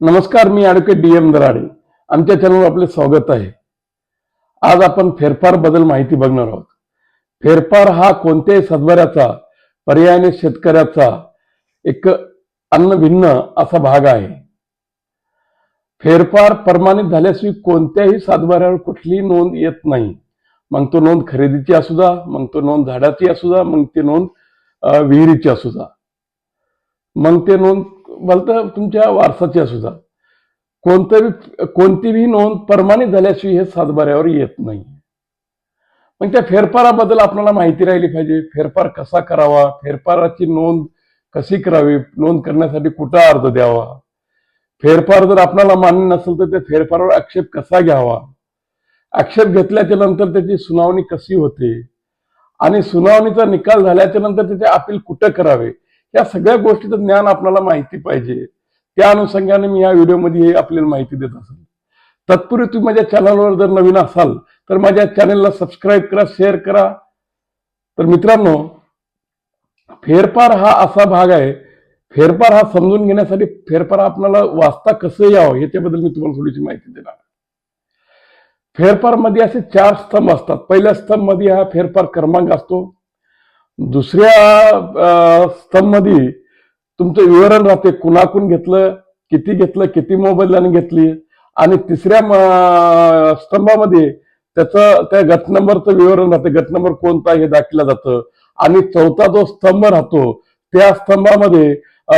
नमस्कार मी advocate D M Darade. आमच्या चॅनलवर आपले स्वागत आहे. आज आपण फेरफारबद्दल माहिती बघणार आहोत. फेरफार हा कोणत्याही सातबाऱ्याचा पर्यायाने शेतकऱ्याचा एक अन्न भिन्न असा भाग आहे. फेरफार प्रमाणित झाल्याशिवाय कोणत्याही सातबाऱ्यावर कुठलीही नोंद येत नाही. मग तो नोंद खरेदीची असू द्या मग तो नोंद झाडाची असू द्या मग ती नोंद विहिरीची असू द्या. मग ते नोंद भलतं तुमच्या वारसाची असू द्या. कोणतंही कोणतीही नोंद परमानित झाल्याशिवाय हे सातबाऱ्यावर येत नाही. मग त्या फेरफाराबद्दल आपल्याला माहिती राहिली पाहिजे. फेरफार कसा करावा? फेरफाराची नोंद कशी करावी? नोंद करण्यासाठी कुठं अर्ज द्यावा? फेरफार जर आपल्याला मान्य नसेल तर त्या फेरफारावर आक्षेप कसा घ्यावा? आक्षेप घेतल्याच्या नंतर त्याची सुनावणी कशी होते? आणि सुनावणीचा निकाल झाल्याच्यानंतर त्याचे अपील कुठं करावे? या सगळ्या गोष्टीचं ज्ञान आपल्याला माहिती पाहिजे. त्या अनुषंगाने मी या व्हिडिओमध्ये हे आपल्याला माहिती देत असेल. तत्पूर्वी तुम्ही माझ्या चॅनलवर जर नवीन असाल तर माझ्या चॅनलला सबस्क्राईब करा शेअर करा. तर मित्रांनो फेरफार हा असा भाग आहे. फेरफार हा समजून घेण्यासाठी फेरफार आपल्याला वाचता कसं यावं याच्याबद्दल मी तुम्हाला थोडीशी माहिती देणार. फेरफारमध्ये असे चार स्तंभ असतात. पहिल्या स्तंभमध्ये हा फेरफार क्रमांक असतो. दुसऱ्या स्तंभमध्ये तुमचं विवरण राहते कुणाकून घेतलं किती घेतलं किती मोबदल्याने घेतली आणि तिसऱ्या स्तंभामध्ये त्याचं त्या गट नंबरचं विवरण राहते गट नंबर कोणता हे दाखवलं जातं आणि चौथा जो स्तंभ राहतो त्या स्तंभामध्ये अ,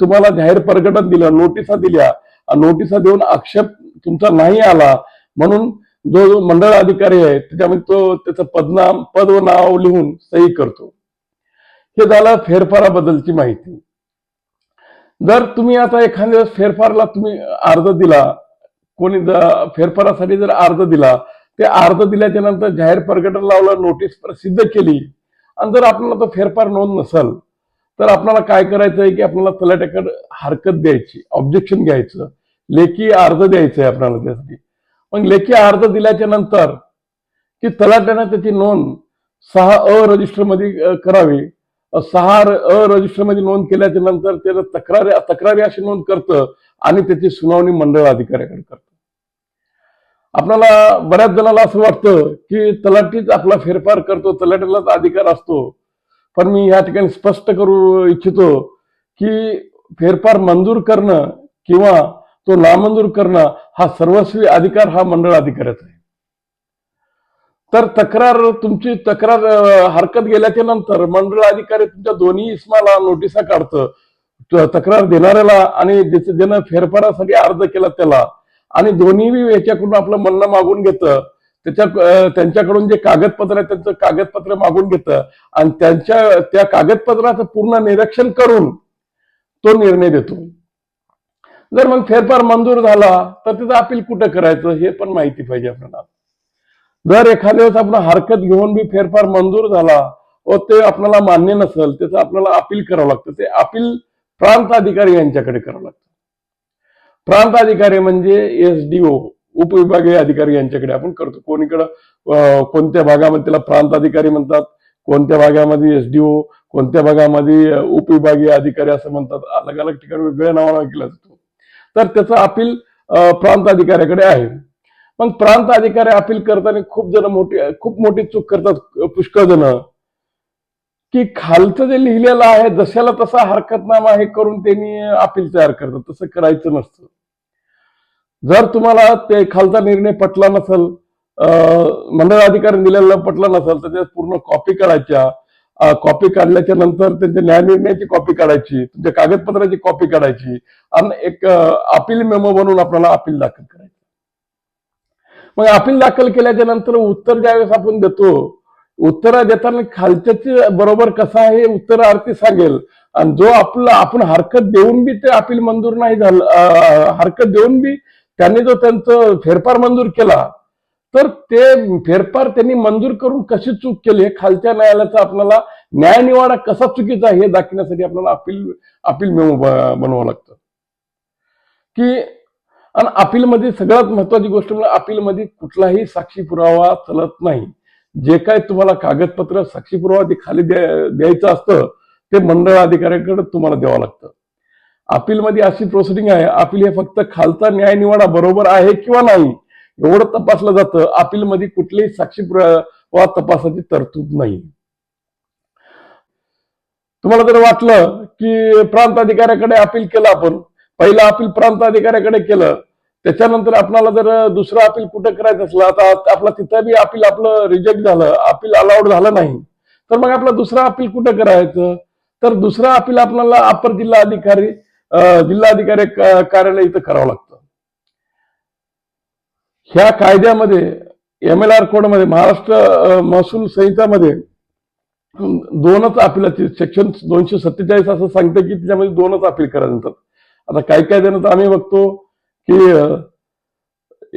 तुम्हाला जाहीर प्रकटन दिलं नोटिसा दिल्या नोटिसा देऊन आक्षेप तुमचा नाही आला म्हणून जो जो मंडळ अधिकारी आहे त्याच्यामध्ये तो त्याचं पदनाम पद व नाव लिहून सही करतो. हे झालं फेरफाराबद्दलची माहिती. जर तुम्ही आता एखाद्या फेरफारला तुम्ही अर्ज दिला कोणी फेरफारासाठी जर अर्ज दिला ते अर्ज दिल्याच्या नंतर जाहीर प्रकटन लावलं नोटीस प्रसिद्ध केली आणि जर आपल्याला तो फेरफार नोंद नसेल तर आपल्याला काय करायचं आहे की आपल्याला तलाट्याकडे हरकत द्यायची ऑब्जेक्शन घ्यायचं लेखी अर्ज द्यायचा आहे आपल्याला त्यासाठी. मग लेखी अर्ज दिल्याच्या नंतर की तलाट्यानं त्याची नोंद सहा अ रजिस्टरमध्ये करावी. सहा अ रजिस्टरमध्ये नोंद केल्याच्यानंतर त्याला तक्रारी तक्रारी अशी नोंद करतं आणि त्याची सुनावणी मंडळ अधिकाऱ्याकडे करतं. आपल्याला बऱ्याच जणाला असं वाटतं की तलाठीच आपला फेरफार करतो तलाठ्यालाच अधिकार असतो. पण मी या ठिकाणी स्पष्ट करू इच्छितो की फेरफार मंजूर करणं किंवा तो नामंजूर करणं हा सर्वस्वी अधिकार हा मंडळ अधिकाऱ्याचा आहे. तर तक्रार तुमची तक्रार हरकत गेल्याच्यानंतर मंडळ अधिकारी तुमच्या दोन्ही इस्माला नोटिसा काढतं तक्रार देणाऱ्याला आणि ज्यानं फेरफारासाठी अर्ज केला त्याला आणि दोन्ही याच्याकडून आपलं म्हणणं मागून घेतं. त्याच्या त्यांच्याकडून जे कागदपत्र आहे त्यांचं कागदपत्र मागून घेतं आणि त्यांच्या त्या कागदपत्राचं पूर्ण निरीक्षण करून तो निर्णय देतो. जर मग फेरफार मंजूर झाला तर त्याचं अपील कुठं करायचं हे पण माहिती पाहिजे आपल्याला. जर एखाद्या वेळेस आपण हरकत घेऊन बी फेरफार मंजूर झाला व ते आपल्याला मान्य नसेल त्याचं आपल्याला अपील करावं लागतं. ते अपील प्रांत अधिकारी यांच्याकडे करावं लागतं. प्रांत अधिकारी म्हणजे एस डी ओ उपविभागीय अधिकारी यांच्याकडे आपण करतो. कोणीकडं कोणत्या भागामध्ये त्याला प्रांत अधिकारी म्हणतात कोणत्या भागामध्ये एस डी ओ कोणत्या भागामध्ये उपविभागीय अधिकारी असं म्हणतात. अलग अलग ठिकाणी वेगळ्या नावानं केला जातो. तर त्याचं अपील प्रांत अधिकाऱ्याकडे आहे. मग प्रांत अधिकारी अपील करताना खूप जण मोठी खूप मोठी चूक करतात पुष्कळ जण की खालचं जे लिहिलेलं आहे जशाला तसा हरकतनामा हे करून त्यांनी अपील तयार करतात तसं करायचं नसतं. जर तुम्हाला ते खालचा निर्णय पटला नसेल अं, मंडळ अधिकारी दिलेला पटला नसेल तर त्यात पूर्ण कॉपी करायच्या. कॉपी काढल्याच्या नंतर त्यांच्या न्यायनिर्णयाची कॉपी काढायची तुमच्या कागदपत्राची कॉपी काढायची आणि एक अपील मेमो बनवून आपल्याला अपील दाखल करायचं. मग अपील दाखल केल्याच्यानंतर उत्तर ज्यावेळेस आपण देतो उत्तर देताना खालच्या बरोबर कसं आहे हे आरती सांगेल. आणि जो आपला आपण हरकत देऊन बी ते अपील मंजूर नाही झालं हरकत देऊन बी त्यांनी जो त्यांचं फेरफार मंजूर केला तर ते फेरफार त्यांनी मंजूर करून कशी चूक केली हे खालच्या न्यायालयाचा आपल्याला न्यायनिवाडा कसा चुकीचा हे दाखवण्यासाठी आपल्याला अपील अपील मेमो बनवावं लागतं. की आणि अपीलमध्ये सगळ्यात महत्वाची गोष्ट म्हणजे अपीलमध्ये कुठलाही साक्षी पुरावा चलत नाही. जे काय तुम्हाला कागदपत्र साक्षी पुरावा ते खाली द्यायचं असतं ते मंडळ अधिकाऱ्याकडे तुम्हाला द्यावं लागतं. अपीलमध्ये अशी प्रोसिडिंग आहे अपील हे फक्त खालचा न्यायनिवाडा बरोबर आहे किंवा नाही एवढं तपासलं जातं अपीलमध्ये कुठलीही साक्षी वा तपासाची तरतूद नाही. तुम्हाला जर वाटलं की प्रांत अधिकाऱ्याकडे अपील केलं आपण पहिलं अपील प्रांत अधिकाऱ्याकडे केलं त्याच्यानंतर आपल्याला जर दुसरं अपील कुठं करायचं असलं आता आपलं तिथं बी अपील आपलं रिजेक्ट झालं अपील अलाउड झालं नाही तर मग आपलं दुसरं अपील कुठं करायचं? तर दुसरं अपील आपल्याला अपर जिल्हा अधिकारी जिल्हाधिकारी कार्यालय इथं करावं लागतं. ह्या कायद्यामध्ये एम एल आर कोडमध्ये महाराष्ट्र महसूल संहितामध्ये दोनच अपीलाची सेक्शन दोनशे सत्तेचाळीस असं सांगतं की त्याच्यामध्ये दोनच अपील करायला आता काही कायद्यानं जण तर आम्ही बघतो की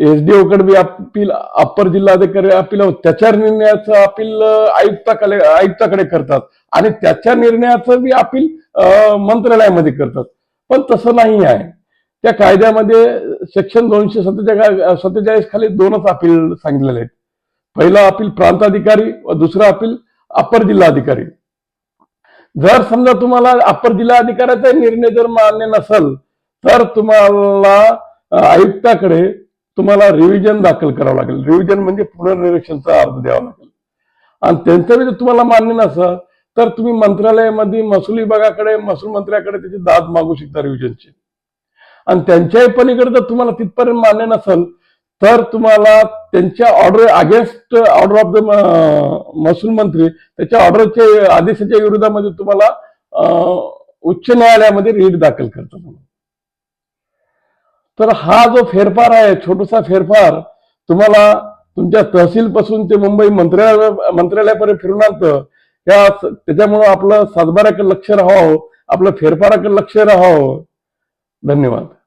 एसडीओ कडे बी अपील अप्पर जिल्हाधिकारी अपील त्याच्या निर्णयाचं अपील आयुक्ताकडे आयुक्ताकडे करतात. आणि त्याच्या निर्णयाचं बी अपील मंत्रालयामध्ये करतात. पण तसं नाही आहे. त्या कायद्यामध्ये सेक्शन दोनशे सत्तेचाळीस सत्तेचाळीस खाली दोनच अपील सांगितलेले आहेत. पहिला अपील प्रांताधिकारी व दुसरा अपील अप्पर जिल्हाधिकारी. जर समजा तुम्हाला अप्पर जिल्हाधिकाऱ्याचा निर्णय जर मान्य नसेल तर तुम्हाला आयुक्ताकडे तुम्हाला रिव्हिजन दाखल करावं लागेल. रिव्हिजन म्हणजे पुनर्निरीक्षणचा अर्ज द्यावा लागेल. आणि त्यांचं जर तुम्हाला मान्य नसेल तर तुम्ही मंत्रालयामध्ये महसूल विभागाकडे महसूल मंत्र्याकडे त्याची दाद मागू शकता रिव्हिजनची आणि त्यांच्याही पलीकडे जर तुम्हाला तिथपर्यंत मान्य नसेल तर तुम्हाला त्यांच्या order against order of the महसूल मंत्री त्याच्या ऑर्डरच्या आदेशाच्या विरोधामध्ये तुम्हाला उच्च न्यायालयामध्ये रीट दाखल करतात तर हा जो फेरफार आहे छोटासा फेरफार तुम्हाला तुमच्या तहसील पासून ते मुंबई मंत्रालय मंत्रालयापर्यंत फिरून आणतं. त्याच्यामुळं आपलं सातबाऱ्याकडे लक्ष राहावं आपलं फेरफाराकडे लक्ष राहावं. धन्यवाद.